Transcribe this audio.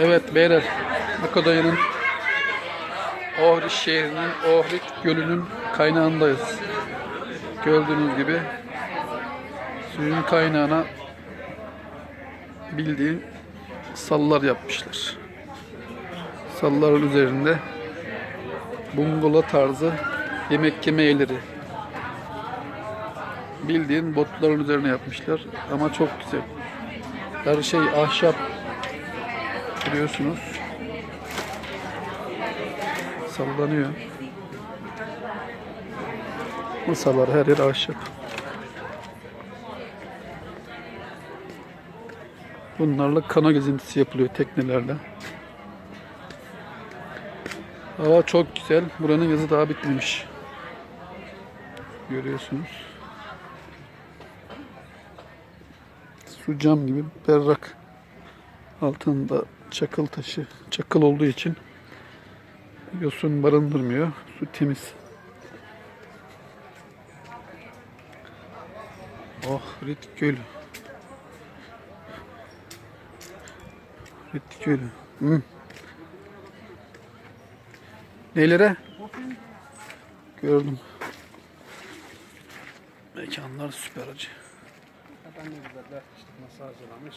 Evet beyler, Makedonya'nın Ohrid şehrinin Ohrid gölünün kaynağındayız. Gördüğünüz gibi suyun kaynağına bildiğin sallar yapmışlar. Salların üzerinde bungalov tarzı yemek yeme yerleri. Bildiğin botların üzerine yapmışlar ama çok güzel. Her şey ahşap görüyorsunuz. Sallanıyor. Masalar her yer ahşap. Bunlarla kana gezintisi yapılıyor teknelerle. Hava çok güzel. Buranın yazı daha bitmemiş. Görüyorsunuz. Su cam gibi berrak. Altında çakıl taşı. Çakıl olduğu için yosun barındırmıyor. Su temiz. Oh Rit Gölü. Rit Gölü. Hı. Neylere? Gördüm. Mekanlar süper acı. Ben de güzel nasıl hazırlamış.